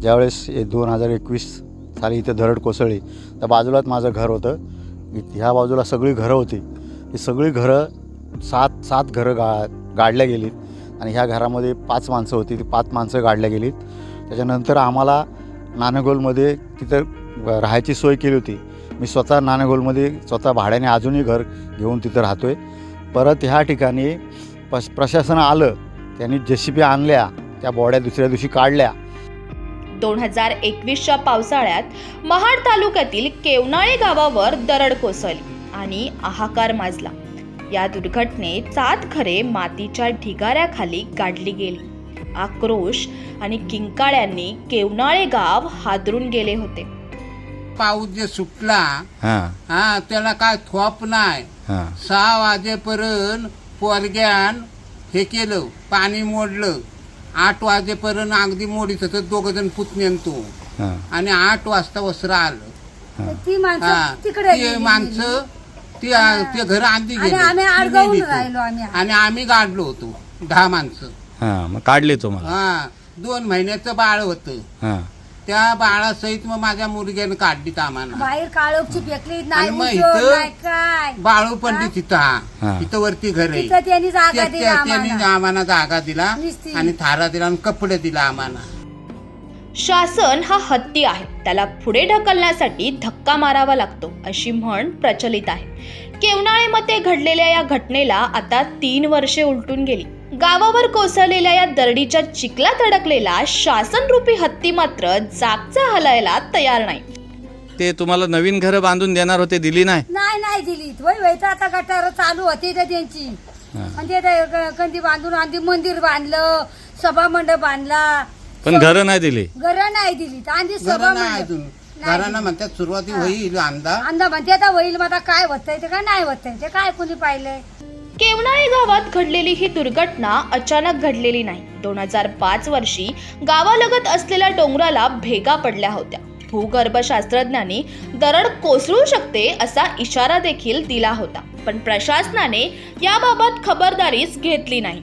ज्यावेळेस दोन हजार एकवीस साली इथं धरड कोसळली तर बाजूलाच माझं घर होतं. ह्या बाजूला सगळी घरं होती. ही सगळी घरं सात सात घरं गा गाडल्या गेलीत. आणि ह्या घरामध्ये पाच माणसं होती ती पाच माणसं गाडल्या गेलीत. त्याच्यानंतर आम्हाला नानगोलमध्ये तिथं राहायची सोय केली होती. मी स्वतः नानगोलमध्ये स्वतः भाड्याने अजूनही घर घेऊन तिथं राहतो आहे परत ह्या ठिकाणी पश प्रशासन आलं त्यांनी जेसीबी आणल्या त्या बॉड्या दुसऱ्या दिवशी काढल्या. दोन हजार एकवीसच्या पावसाळ्यात महाड तालुक्यातील केवनाळे गावावर दरड कोसळली आणि हाहाकार माजला. या दुर्घटनेत सात घरे मातीच्या ढिगाऱ्याखाली गाडली गेली. आक्रोश आणि किंकाळ्यांनी केवनाळे गाव हादरून गेले होते. पाऊस जे सुटला हां. हा त्याला काय थोप नाही. हां. सहा वाजेपर्यंत पोरग्यान हे केलं पाणी मोडलं. आठ वाजेपर्यंत अगदी मोडीत होतं दोघ जण पुतण्यान तो. हां. आणि आठ वाजता वस्त्र आलं. ती हा. माणसं तिकडे ते माणसं ती ते घर आणि गेले. आम्ही ती ती. आम्ही. आणि आम्ही गाडलो होतो. दहा माणसं. हां मग काढले तुम्हाला हा. दोन महिन्याचं बाळ होतं. हां. त्या बाळासहित मग माझ्या मुलग्यानं काढलीत आम्हाला. बाहेर काळोखची फेकली नाही मग उचल, इथं- नाही काय? बाळू पंडित तिथं हा. हा. तिथं वरती घर आहे. तिथं त्यांनी जागा त्या- दिली त्या- त्यांनी आम्हाला आम्हाला जागा दिला निस्ती. आणि थारा दिला आणि कपडे दिला आम्हाला. शासन हा हत्ती आहे. त्याला पुढे ढकलण्यासाठी धक्का मारावा लागतो अशी म्हण प्रचलित आहे. केवनाळेमध्ये घडलेल्या या घटनेला आता तीन वर्षे उलटून गेली. गावावर कोसळलेल्या या दरडीच्या चिखलात अडकलेला शासनरूपी हत्ती मात्र जागचा हलायला तयार नाही. ते तुम्हाला नवीन घरं बांधून देणार होते दिली नाही? नाही नाही दिली वय आता गटार चालू होती तर त्यांची. आणि ते कंदी बांधून आधी मंदिर बांधलं सभा मंडप बांधला. पण घरं नाही दिली? घरं नाही दिली आधी सभा घरं नाही मंडप अजून. घरांना म्हणतात सुरुवाती होईल अंदा अंदा म्हणते आता होईल मग आता काय होतंय ते काय नाही होतंय? ते काय कोणी पाहिलंय? केवनाळे गावात घडलेली ही दुर्घटना अचानक घडलेली नाही. दोन हजार पाच वर्षी गावालगत असलेल्या डोंगराला भेगा पडल्या होत्या. भूगर्भशास्त्रज्ञांनी दरड कोसळू शकते असा इशारा देखील दिला होता. पण प्रशासनाने याबाबत खबरदारीच घेतली नाही.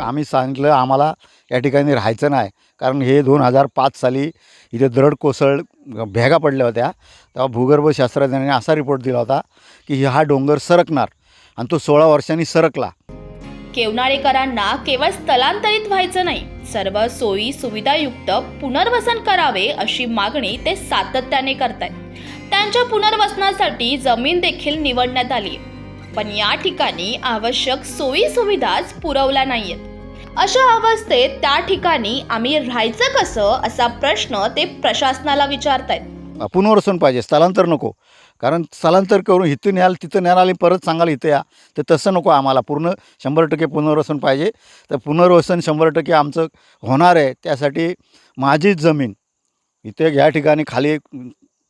आम्ही सांगितलं आम्हाला या ठिकाणी राहायचं नाही. कारण हे दोन हजार पाच साली इथे दरड कोसळ भेगा पडल्या होत्या. तेव्हा भूगर्भशास्त्रज्ञांनी असा रिपोर्ट दिला होता की हा डोंगर सरकणार. आणि तो सोळा वर्षांनी सरकला. केवनाळेकरांना केवळ स्थलांतरित व्हायचं नाही सर्व सोयी सुविधायुक्त पुनर्वसन करावे अशी मागणी ते सातत्याने करतायत. त्यांच्या पुनर्वसनासाठी जमीन देखील निवडण्यात आली पण या ठिकाणी आवश्यक सोयी सुविधाच पुरवल्या नाहीयेत. अशा अवस्थेत त्या ठिकाणी आम्ही राहायचं कसं असा प्रश्न ते प्रशासनाला विचारतायत. पुनर्वसन पाहिजे स्थलांतर नको. कारण स्थलांतर करून इथून याल तिथं न्याल आणि परत सांगाल इथं या. तर तसं नको आम्हाला. पूर्ण शंभर टक्के पुनर्वसन पाहिजे. तर पुनर्वसन शंभर टक्के आमचं होणार आहे. त्यासाठी माझीच जमीन इथे या ठिकाणी खाली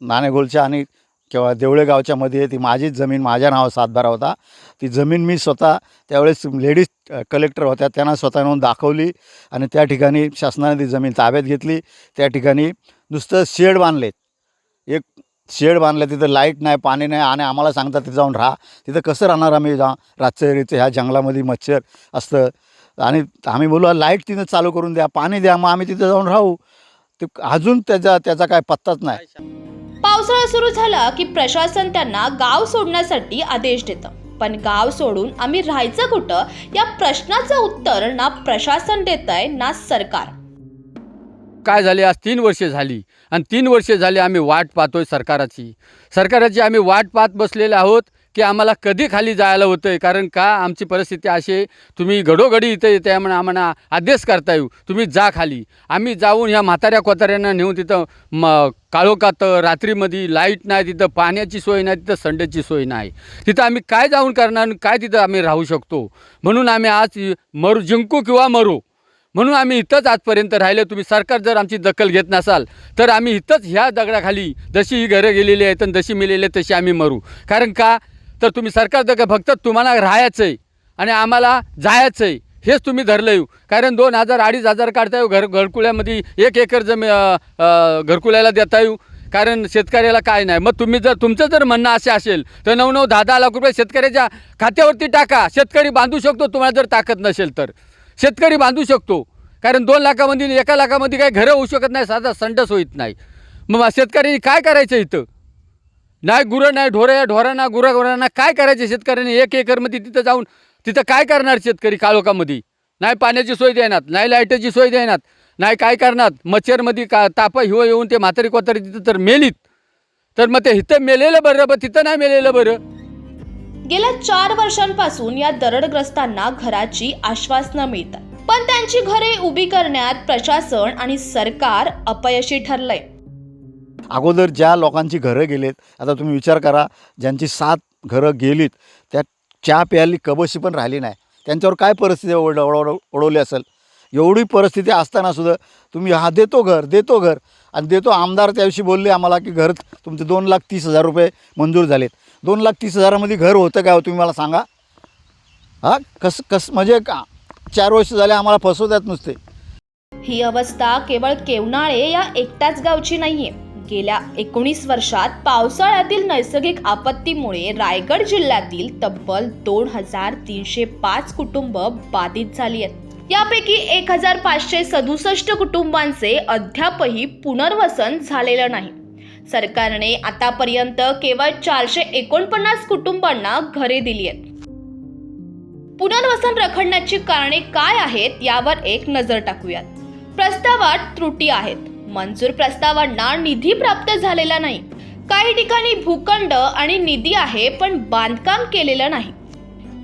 नाणेगोलच्या आणि किंवा देवळे गावच्यामध्ये ती माझीच जमीन. माझ्या नावावर सातबारा होता. ती जमीन मी स्वतः त्यावेळेस लेडीज कलेक्टर होत्या. त्यांना स्वतः नेऊन दाखवली आणि त्या ठिकाणी शासनाने ती जमीन ताब्यात घेतली. त्या ठिकाणी नुसतं शेड बांधलेत. एक शेड बांधलं तिथं लाइट नाही पाणी नाही आणि आम्हाला सांगतात तिथं जाऊन राहा. तिथं कसं राहणार आम्ही? जा रातचं ह्या जंगलामध्ये मच्छर असतं. आणि आम्ही बोलू लाइट तिथं चालू करून द्या पाणी द्या मग आम्ही तिथं जाऊन राहू. ते अजून त्याचा त्याचा काय पत्ताच नाही. पावसाळा सुरू झाला की प्रशासन त्यांना गाव सोडण्यासाठी आदेश देतं. पण गाव सोडून आम्ही राहायचं कुठं? या प्रश्नाचं उत्तर ना प्रशासन देत आहे ना सरकार. काय झाले? आज तीन वर्षे झाली. आणि तीन वर्षे झाली आम्ही वाट पाहतोय सरकाराची. सरकाराची आम्ही वाट पाहत बसलेले आहोत की आम्हाला कधी खाली जायला होतं आहे कारण का? आमची परिस्थिती अशी आहे, तुम्ही घडोघडी इथं येते म्हणून आम्हाला आदेश करता येऊ तुम्ही जा खाली. आम्ही जाऊन ह्या म्हाताऱ्या कोताऱ्यांना नेऊन तिथं म काळोखात रात्रीमध्ये लाइट नाही तिथं पाण्याची सोय नाही तिथं संडेची सोय नाही. तिथं आम्ही काय जाऊन करणार काय तिथं आम्ही राहू शकतो? म्हणून आम्ही आज मरू जिंकू किंवा मरू म्हणून आम्ही इथंच आजपर्यंत राहिलो. तुम्ही सरकार जर आमची दखल घेत नसाल तर आम्ही इथंच ह्या दगडाखाली जशी ही घरं गेलेली आहेत आणि जशी मिलेली आहेत तशी आम्ही मरू. कारण का? तर तुम्ही सरकार दखल फक्त तुम्हाला राहायचं आहे आणि आम्हाला जायचं आहे हेच तुम्ही धरलं येऊ कारण दोन हजार अडीच हजार काढता येऊ घर घरकुल्यामध्ये एक एकर जमी घरकुल्याला देता येऊ. कारण शेतकऱ्याला काय नाही. मग तुम्ही जर तुमचं जर म्हणणं असे असेल तर नऊ नऊ दहा दहा लाख रुपये शेतकऱ्याच्या खात्यावरती टाका. शेतकरी बांधू शकतो तुम्हाला जर ताकद नसेल तर. शेतकरी बांधू शकतो. कारण दोन लाखामध्ये आणि एका लाखामध्ये काही घरं होऊ शकत नाही साधा संडस होत नाही. मग शेतकऱ्यांनी काय करायचं इथं? नाही गुरं नाही ढोरं या ढोरांना गुरा गुरांना काय करायचं शेतकऱ्यांनी? एक एकरमध्ये तिथं जाऊन तिथं काय करणार शेतकरी काळोखामध्ये? नाही पाण्याची सोय देणार नाही लाईटाची सोय देणार नाही काय करणार? मच्छरमध्ये का ताप हिव येऊन ते म्हातारी कोतारी तिथं तर मेलीत. तर मग ते इथं मेलेलं बरं बरं तिथं नाही मेलेलं बरं. गेल्या चार वर्षांपासून या दरडग्रस्तांना घराची आश्वासनं मिळतात. पण त्यांची घरे उभी करण्यात प्रशासन आणि सरकार अपयशी ठरलंय. अगोदर ज्या लोकांची घरं गेलेत आता तुम्ही विचार करा ज्यांची सात घरं गेलीत त्या चहा प्यायली कबशी पण राहिली नाही. त्यांच्यावर काय परिस्थिती ओढ ओढ ओढवली असेल? एवढी परिस्थिती असताना सुद्धा तुम्ही हा देतो घर देतो घर. आणि देतो आमदार त्याविषयी बोलले आम्हाला की घर तुमचे दोन लाख तीस हजार रुपये मंजूर झालेत. दोन लाख तीस हजारामध्ये घर होतं काय हो तुम्ही मला सांगा. हां कस कस म्हणजे का? चार वर्ष झाले आम्हाला फसवतात नुसते. ही अवस्था केवळ केवनाळे या एकट्याच गावची नाहीये. गेल्या एकोणीस वर्षात पावसाळ्यातील नैसर्गिक आपत्तीमुळे रायगड जिल्ह्यातील तब्बल दोन हजार तीनशे पाच कुटुंब बाधित झाली आहेत. यापैकी एक हजार पाचशे सदुसष्ट कुटुंबांचे अद्यापही पुनर्वसन झालेलं नाही. सरकारने आतापर्यंत केवळ चारशे एकोणपन्नास कुटुंबांना घरे दिली आहेत. पुनर्वसन रखडण्याची कारणे काय आहेत यावर एक नजर टाकूयात. प्रस्तावात त्रुटी आहेत. मंजूर प्रस्तावांना निधी प्राप्त झालेला नाही. काही ठिकाणी भूखंड आणि निधी आहे पण बांधकाम केलेलं नाही.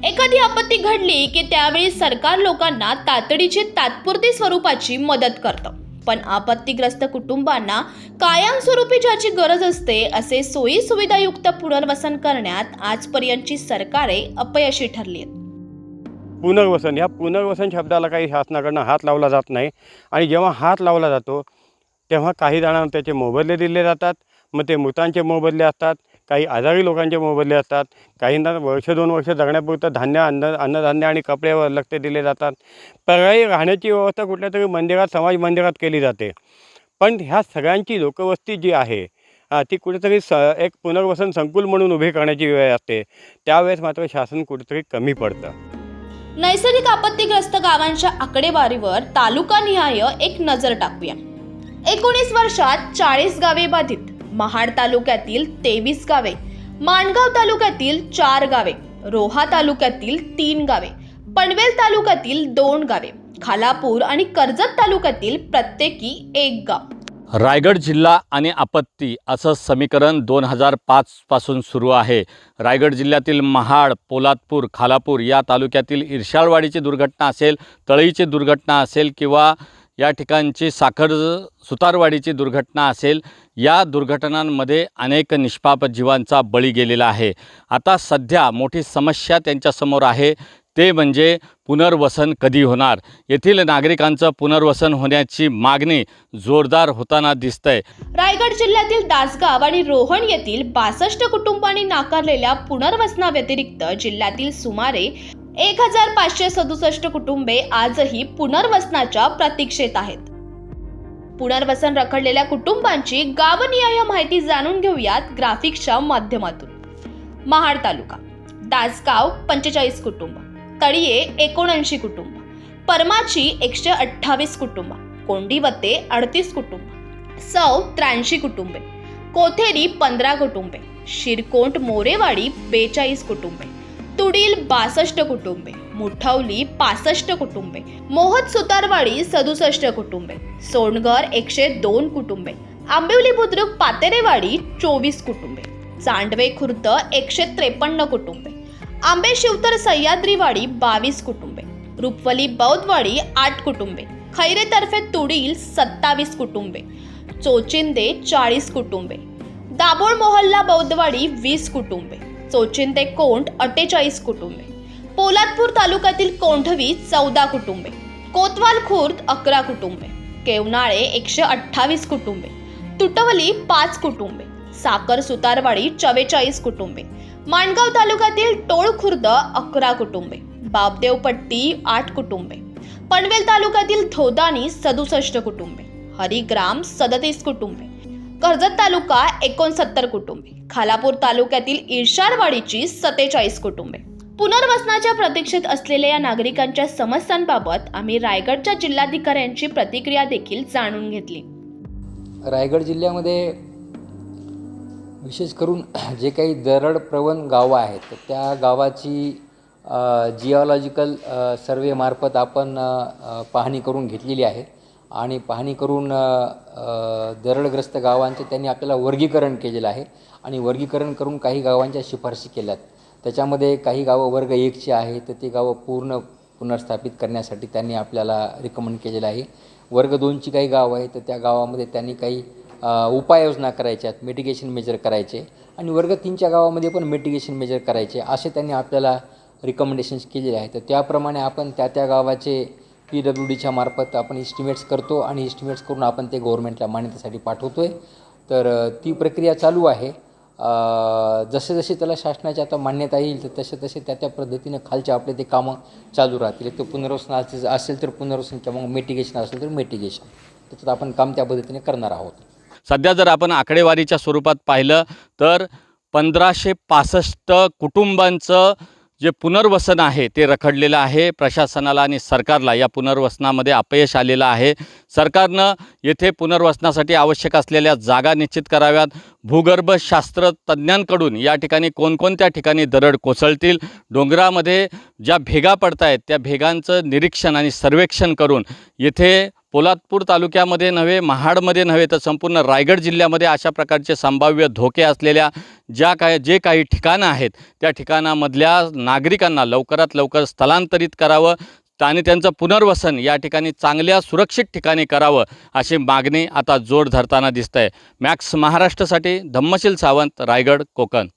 एखादी आपत्ती घडली की त्यावेळी सरकार लोकांना तातडीची तात्पुरती स्वरूपाची मदत करतं. पण आपत्तीग्रस्त कुटुंबांना कायमस्वरूपी ज्याची गरज असते असे सोयी सुविधायुक्त पुनर्वसन करण्यात आजपर्यंतची सरकारे अपयशी ठरली आहेत. पुनर्वसन ह्या पुनर्वसन शब्दाला काही शासनाकडनं हात लावला जात नाही. आणि जेव्हा हात लावला जातो तेव्हा काही जणांना त्याचे मोबदले दिले जातात. मग ते मृतांचे मोबदले असतात काही आजारी लोकांचे मोबदले असतात काहींना वर्ष दोन वर्ष जगण्यापुरतं धान्य अन्न अन्नधान्य आणि कपडे व लक्ष दिले जातात. पर्यायी राहण्याची व्यवस्था कुठल्या तरी मंदिरात समाज मंदिरात केली जाते. पण ह्या सगळ्यांची लोकवस्ती जी आहे ती कुठेतरी स एक पुनर्वसन संकुल म्हणून उभी करण्याची वेळ असते. त्यावेळेस मात्र शासन कुठेतरी कमी पडतं. नैसर्गिक आपत्तीग्रस्त गावांच्या आकडेवारीवर तालुकानिहाय एक नजर टाकूया. एकोणीस वर्षात चाळीस गावे बाधित. महाड तालुक्यातील तेवीस गावे माणगाव तालुक्यातील चार गावे रोहा तालुक्यातील तीन गावे पनवेल तालुक्यातील दोन गावे खालापूर आणि कर्जत तालुक्यातील प्रत्येकी एक गाव. रायगड जिल्हा आणि आपत्ती असं समीकरण दोन हजार पाचपासून सुरू आहे. रायगड जिल्ह्यातील महाड पोलादपूर खालापूर या तालुक्यातील इर्शाळवाडीची दुर्घटना असेल तळईची दुर्घटना असेल किंवा या ठिकाणची साखर सुतारवाडीची दुर्घटना असेल या दुर्घटनांमध्ये अनेक निष्पाप जीवांचा बळी गेलेला आहे. आता सध्या मोठी समस्या त्यांच्यासमोर आहे. ते म्हणजे पुनर्वसन कधी होणार? येथील नागरिकांचं पुनर्वसन होण्याची मागणी जोरदार होताना दिसतंय. रायगड जिल्ह्यातील दासगाव आणि रोहण येथील बासष्ट कुटुंबांनी नाकारलेल्या पुनर्वसनाव्यतिरिक्त जिल्ह्यातील सुमारे एक हजार पाचशे सदुसष्ट कुटुंबे आजही पुनर्वसनाच्या प्रतीक्षेत आहेत. पुनर्वसन रखडलेल्या कुटुंबांची गावनिहाय माहिती जाणून घेऊयात ग्राफिक्सच्या माध्यमातून. महाड तालुका दासगाव पंचेचाळीस कुटुंब तळीये एकोणऐंशी कुटुंब परमाची एकशे अठ्ठावीस कुटुंब कोंडीवते अडतीस कुटुंब सौ त्र्याऐंशी कुटुंबे कोथेरी पंधरा कुटुंबे शिरकोंट मोरेवाडी बेचाळीस कुटुंबे तुडील बासष्ट कुटुंबे मुठवली पासष्ट कुटुंबे. मोहत सुतारवाडी सदुसष्ट कुटुंबे. सोनगर एकशे दोन कुटुंबे. आंबिवली बुद्रुक पातेरेवाडी चोवीस कुटुंबे. चांडवे खुर्द एकशे त्रेपन्न कुटुंबे. आंबे शिवतर सह्याद्रीवाडी बावीस कुटुंबे. रुपवली बौद्धवाडी आठ कुटुंबे. खैरेतर्फे तुडील सत्तावीस कुटुंबे. चोचिंदे चाळीस कुटुंबे. दाभोळ मोहल्ला बौद्धवाडी वीस कुटुंबे. चोचिंदे कोंड अठ्ठेचाळीस कुटुंबे. पोलादपूर तालुक्यातील कोंढवी चौदा कुटुंबे कोतवाल खुर्द अकरा कुटुंबे केवनाळे एकशे अठ्ठावीस कुटुंबे तुटवली पाच कुटुंबे साखर सुतारवाडी चव्वेचाळीस कुटुंबे माणगाव तालुक्यातील टोळ खुर्द अकरा कुटुंबे बापदेवपट्टी आठ कुटुंबे पनवेल तालुक्यातील धोदानी सदुसष्ट कुटुंबे हरिग्राम सदतीस कुटुंबे कर्जत तालुका एकोणसत्तर कुटुंबे खालापूर तालुक्यातील इर्शारवाडीची सत्तेचाळीस कुटुंबे पुनर्वसनाच्या प्रतीक्षेत असलेल्या या नागरिकांच्या समस्यांबाबत आम्ही रायगडच्या जिल्हाधिकाऱ्यांची प्रतिक्रिया देखील जाणून घेतली. रायगड जिल्ह्यामध्ये विशेष करून जे काही दरडप्रवण गावं आहेत त्या गावाची जिओलॉजिकल सर्वेमार्फत आपण पाहणी करून घेतलेली आहे. आणि पाहणी करून दरडग्रस्त गावांचे त्यांनी आपल्याला वर्गीकरण केलेलं आहे. आणि वर्गीकरण करून काही गावांच्या शिफारशी केल्यात. त्याच्यामध्ये काही गावं वर्ग एकची आहे तर ती गावं पूर्ण पुनर्स्थापित करण्यासाठी त्यांनी आपल्याला रिकमेंड केलेलं आहे. वर्ग दोनची काही गावं आहेत तर त्या गावामध्ये त्यांनी काही उपाययोजना करायच्या आहेत मिटिगेशन मेजर करायचे. आणि वर्ग तीनच्या गावामध्ये पण मिटिगेशन मेजर करायचे असे त्यांनी आपल्याला रिकमेंडेशन्स केलेले आहेत. तर त्याप्रमाणे आपण त्या त्या गावाचे पी डब्ल्यू डीच्या मार्फत आपण इस्टिमेट्स करतो आणि इस्टिमेट्स करून आपण ते गव्हर्मेंटला मान्यतेसाठी पाठवतो आहे तर ती प्रक्रिया चालू आहे. जसे जसे त्याला शासनाची आता मान्यता येईल तर तसे तसे त्या त्या पद्धतीनं खालचे आपले ते कामं चालू राहतील. ते तर पुनर्वसन असेल तर पुनर्वसन किंवा मग मिटिगेशन असेल तर मिटिगेशन त्याच्यात आपण काम त्या पद्धतीने करणार आहोत. सध्या जर आपण आकडेवारीच्या स्वरूपात पाहिलं तर पंधराशे पासष्ट कुटुंबांचं जे पुनर्वसन आहे ते रखडलेलं आहे. प्रशासनाला आणि सरकारला या पुनर्वसनामध्ये अपयश आलेलं आहे. सरकारनं येथे पुनर्वसनासाठी आवश्यक असलेल्या जागा निश्चित कराव्यात. भूगर्भशास्त्र तज्ज्ञांकडून या ठिकाणी कोणकोणत्या ठिकाणी दरड कोसळतील? डोंगरामध्ये ज्या भेगा पडत आहेत त्या भेगांचं निरीक्षण आणि सर्वेक्षण करून येथे पोलादपूर तालुक्यामध्ये नव्हे महाडमध्ये नव्हे तर संपूर्ण रायगड जिल्ह्यामध्ये अशा प्रकारचे संभाव्य धोके असलेल्या ज्या काय जे काही ठिकाणं आहेत त्या ठिकाणामधल्या नागरिकांना लवकरात लवकर स्थलांतरित करावं आणि त्यांचं पुनर्वसन या ठिकाणी चांगल्या सुरक्षित ठिकाणी करावं अशी मागणी आता जोर धरताना दिसत आहे मॅक्स महाराष्ट्रासाठी धम्मशील सावंत रायगड कोकण.